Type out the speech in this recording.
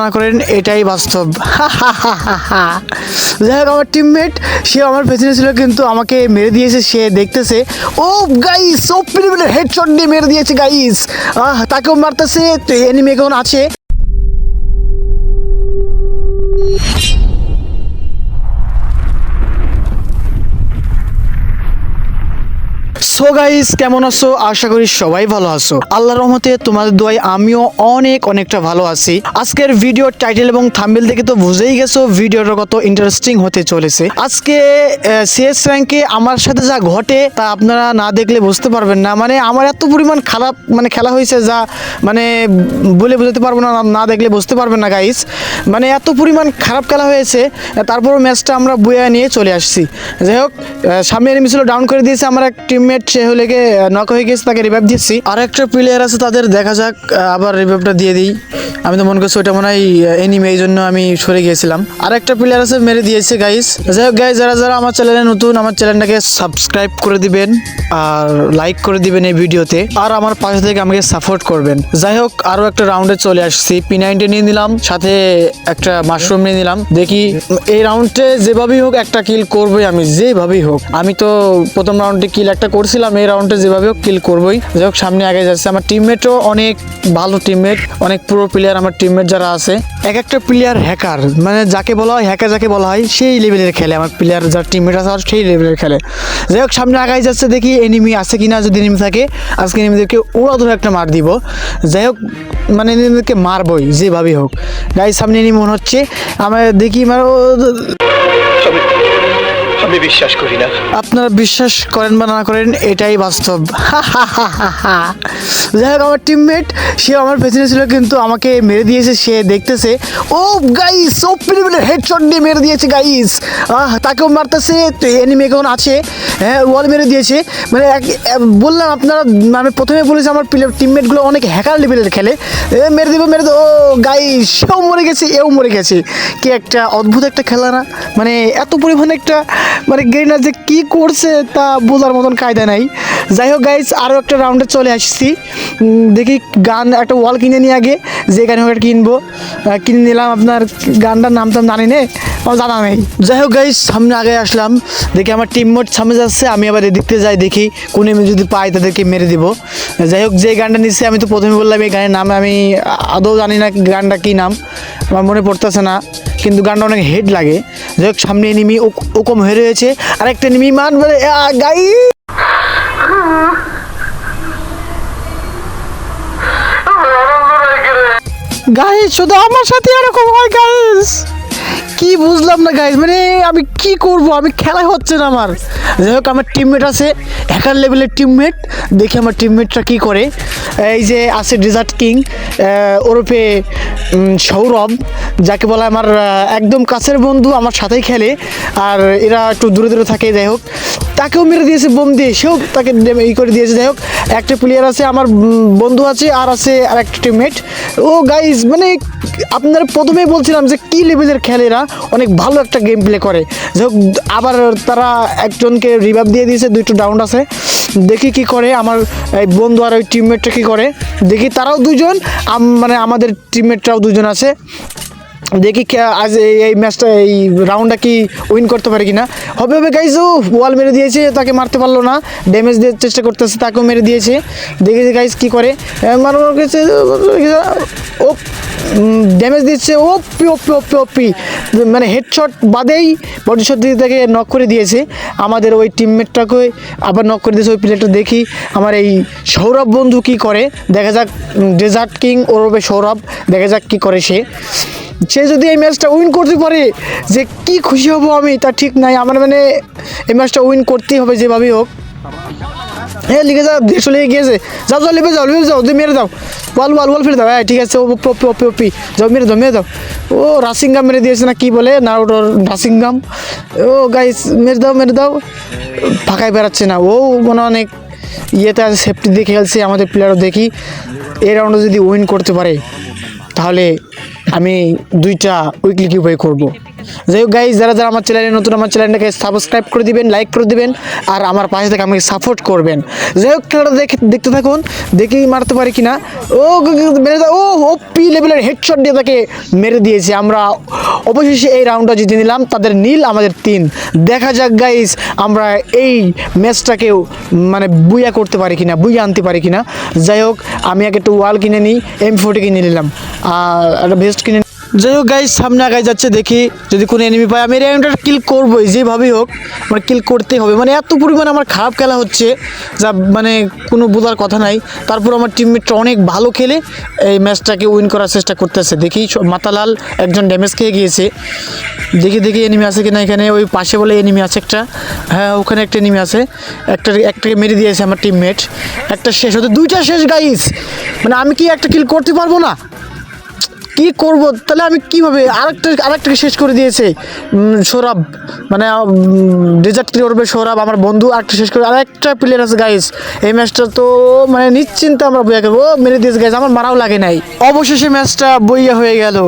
না করেন, এটাই বাস্তব। যাই হোক, আমার টিমমেট সে আমার পেছনে ছিল, কিন্তু আমাকে মেরে দিয়েছে, সে দেখতেছে, ও গাইস ও পিরিমিটার হেডশট দিয়ে মেরে দিয়েছে গাইস আহ, তাকেও মারতেছে এনিমি এখন আছে। সো গাইস কেমন আছো? আশা করি সবাই ভালো আছো। আল্লাহর রহমতে তোমাদের দোয়াই আমিও অনেক অনেকটা ভালো আছি। আজকের ভিডিও টাইটেল এবং থাম্বেল দেখে তো বুঝেই গেছো, ভিডিওটা কত ইন্টারেস্টিং হতে চলেছে। আজকে সিএস র্যাঙ্কে আমার সাথে যা ঘটে, তা আপনারা না দেখলে বুঝতে পারবেন না। মানে আমার এত পরিমাণ খারাপ মানে খেলা হয়েছে যা মানে বলে বোঝাতে পারব না না দেখলে বুঝতে পারবেন না গাইস মানে এত পরিমাণ খারাপ খেলা হয়েছে তারপর ম্যাচটা আমরা বয়ে নিয়ে চলে আসছি। যাই হোক সামনে এনিমি ছিল ডাউন করে দিয়েছে আমার এক টিমমেট সে হলে গিয়ে নক হয়ে গেছে, তাকে রিভাইভ দিচ্ছি আর একটা প্লেয়ার আছে, তাদের দেখা যাক আবার রিভাইভটা দিয়ে দিই। আমি তো মনে করছি ওটা মনে হয় এনিমি এই জন্য আমি সরে গিয়েছিলাম। আর একটা প্লেয়ার আছে মেরে দিয়েছে গাইস যাই হোক গাইস যারা যারা আমার চ্যানেলে নতুন, আমার চ্যানেলটাকে সাবস্ক্রাইব করে দিবেন আর লাইক করে দিবেন এই ভিডিওতে। আর আমার পাশে থেকে আমাকে সাপোর্ট করবেন। যাই হোক আরও একটা রাউন্ডে চলে আসছি। পি নাইনটি নিয়ে নিলাম, সাথে একটা মাশরুম নিয়ে নিলাম। দেখি, এই রাউন্ডে যেভাবেই হোক একটা কিল করবোই আমি, যেভাবেই হোক। আমি তো প্রথম রাউন্ডে কিল একটা করছিলাম, এই রাউন্ডে যেভাবে হোক কিল করবোই। যাই হোক, সামনে আগে যাচ্ছে। আমার টিমমেটও অনেক ভালো টিমমেট অনেক পুরো প্লেয়ার আমার টিমমেট যারা আছে, এক একটা প্লেয়ার হ্যাকার মানে যাকে বলা হয় হ্যাকার যাকে বলা হয়, সেই লেভেলের খেলে আমার প্লেয়ার যার টিমমেট আছে, আর সেই লেভেলের খেলে। যাই হোক, সামনে আগাই যাচ্ছে, দেখি এনিমি আছে কি না যদি এনিমি থাকে, আজকে এনিমিদেরকে ওরা ধরে একটা মার দিব। যাই হোক মানে এনিমিদেরকে মারবই, যেভাবেই হোক। গাই সামনে এনিমি মনে হচ্ছে, আমার দেখি মানে আমি বিশ্বাস করি না। আপনারা বিশ্বাস করেন বা না করেন, এটাই বাস্তব। যাই হোক, আমার টিমমেট সে আমার পেছনে ছিল, কিন্তু আমাকে মেরে দিয়েছে, সে দেখতেছে। ও গাইস ও পিরিমিটার হেডশট দিয়ে মেরে দিয়েছে গাইস আহ, তাকেও মারতেছে, তো এনিমি এখন আছে। হ্যাঁ ওয়াল মেরে দিয়েছে। মানে এক- বললাম, আপনারা আমি প্রথমে বলেছি, আমার টিমমেটগুলো অনেক হ্যাকার লেভেলের খেলে। মেরে দেবো মেরে দেবো। ও গাইস সেও মরে গেছে, এও মরে গেছে। কি একটা অদ্ভুত একটা খেলা না মানে এত পরিমাণে একটা মানে গেরিনার যে কি করছে তা বোঝার মতন কায়দা নাই। যাই হোক গাইজ আরও একটা রাউন্ডে চলে আসছি। দেখি গান একটা ওয়াল কিনে নিয়ে আগে, যে গান হোক কিনবো। কিনে নিলাম আপনার গানটার নাম টাম জানি নে? আমার জানা নেই। যাই হোক গাইজ সামনে আগে আসলাম। দেখি আমার টিমমেট সামনে যাচ্ছে, আমি আবার এদিকতে যাই, দেখি কোন এমনি যদি পাই তাদেরকে মেরে দিব। যাই হোক যে গানটা নিচ্ছে, আমি তো প্রথমে বললাম, এই গানের নাম আমি আদৌ জানি না গানটা কী নাম। আমার মনে পড়তেছে না, কিন্তু গানটা অনেক হেড লাগে। যাই সামনে এনিমি ওকম হয়ে রয়েছে। আর একটা এনিমি মান বলে গাই! গাইস শুধু আমার সাথে এরকম হয় গাইস বুঝলাম না গাইস মানে আমি কি করব? আমি খেলা হচ্ছে না আমার। যাই হোক, আমার টিমমেট আছে হ্যাকার লেভেলের টিমমেট দেখি আমার টিমমেটটা কি করে। এই যে আছে ডেজার্ট কিং ওরফে সৌরভ, যাকে বলা আমার একদম কাছের বন্ধু, আমার সাথেই খেলে। আর এরা একটু দূরে দূরে থাকে, যাই হোক। তাকেও মেরে দিয়েছে, বোম দিয়ে। সেও তাকে ই করে দিয়েছে, যাই হোক। একটা প্লেয়ার আছে, আমার বন্ধু আছে, আর আছে আর একটা টিমমেট ও গাইজ মানে আপনারা প্রথমেই বলছিলাম যে কী লেভেলের খেলেরা অনেক ভালো একটা গেম প্লে করে। যাই আবার তারা একজনকে রিভাইভ দিয়ে দিয়েছে দুটো ডাউন আছে। দেখি কি করে, আমার এই বন্ধু আর ওই টিমমেটটা কী করে। দেখি তারাও দুজন মানে আমাদের টিমমেটটাও দুজন আছে। দেখি আজ এই- ম্যাচটা, এই রাউন্ডটা কি উইন করতে পারে কিনা। হবে হবে গাইজ ও ওয়াল মেরে দিয়েছে, তাকে মারতে পারল না। ড্যামেজ দেওয়ার চেষ্টা করতেছে, তাকেও মেরে দিয়েছে। দেখেছি গাইজ কি করে। মারো গেছে ও ড্যামেজ দিচ্ছে ওপি ওপি ওপি ওপি মানে হেডশট বাদেই বডি শট দিয়ে তাকে নক করে দিয়েছে। আমাদের ওই টিমমেটটাকে আবার নক করে দিয়েছে, ওই প্লেয়ারটা দেখি। আমার এই সৌরভ বন্ধু কি করে? দেখা যাক ডেজার্ট কিং ওরবে সৌরভ। দেখা যাক কি করে সে। সে যদি এই ম্যাচটা উইন করতে পারে, যে কি খুশি হব আমি তা ঠিক নাই। আমার মানে এই ম্যাচটা উইন করতেই হবে যেভাবেই হোক। হ্যাঁ লিখে যাও চলে গিয়েছে। যাও যাও, লেবে যাও লেবে যাও দিয়ে মেরে দাও। ওয়াল ওয়াল ওয়াল ফেলে দাও। হ্যাঁ ঠিক আছে, ও পপি ওপি ওপি যাও, মেরে দাও মেরে দাও। ও রাসিংগাম মেরে দিয়েছে না কি বলে? না ওটার রাসিংগাম ও গাইস মেরে দাও মেরে দাও। ফাঁকায় বেড়াচ্ছে না। ও, মনে অনেক ইয়েতে আছে সেফটি দিয়ে খেলছে, আমাদের প্লেয়ারও দেখি। এই রাউন্ডে যদি উইন করতে পারে, তাহলে আমি দুইটা উইকলি কিউবাই করব। যাই হোক গাইজ যারা যারা আমার চ্যানেলে নতুন, আমার চ্যানেলটাকে সাবস্ক্রাইব করে দিবেন লাইক করে দিবেন, আর আমার পাশে থেকে আমাকে সাপোর্ট করবেন। যাই হোক, খেলাটা দেখে দেখতে থাকুন, দেখেই মারতে পারি কিনা। ও মেরে ও পি লেভেলের হেডশট দিয়ে তাকে মেরে দিয়েছে। আমরা অবশেষে এই রাউন্ডটা জিতে নিলাম, তাদের নীল, আমাদের তিন। দেখা যাক গাইজ আমরা এই ম্যাচটাকেও মানে বুইয়া করতে পারি কিনা, বুইয়া আনতে পারি কিনা। যাই হোক, আমি আগে একটু ওয়াল কিনে নিই এম ফোর্টি কিনে নিলাম। আর একটা ভেস্ট কিনে যাই হোক গাইজ সামনে আগায় যাচ্ছে, দেখি যদি কোনো এনিমি পাই আমি র্যাউন্ডটা কিল করবোই, যেভাবেই হোক, আমার কিল করতেই হবে। মানে এত পরিমাণ আমার খারাপ খেলা হচ্ছে, যা মানে কোনো বোঝার কথা নাই। তারপর আমার টিমমেটটা অনেক ভালো খেলে এই ম্যাচটাকে উইন করার চেষ্টা করতেছে। দেখি মাতালাল একজন ড্যামেজ খেয়ে গিয়েছে। দেখি দেখি এনিমি আছে কিনা এখানে। ওই পাশে বলে এনিমি আছে একটা। হ্যাঁ ওখানে একটা এনিমি আছে। একটা একটাকে মেরে দিয়েছে আমার টিমমেট একটা শেষ হতে দুইটা শেষ গাইস মানে আমি কি একটা কিল করতে পারব না? কি করব? তাহলে আমি কীভাবে? আরেকটা, আরেকটাকে শেষ করে দিয়েছে সৌরভ। মানে ডেজার্ট করবে সৌরভ, আমার বন্ধু। আরেকটা শেষ করে, আরেকটা প্লেয়ার আছে গাইস এই ম্যাচটা তো মানে নিশ্চিন্তে আমরা বইয়া গেবো মেরে দিয়েছে গাইস আমার মারাও লাগে নাই। অবশেষে ম্যাচটা বইয়া হয়ে গেল।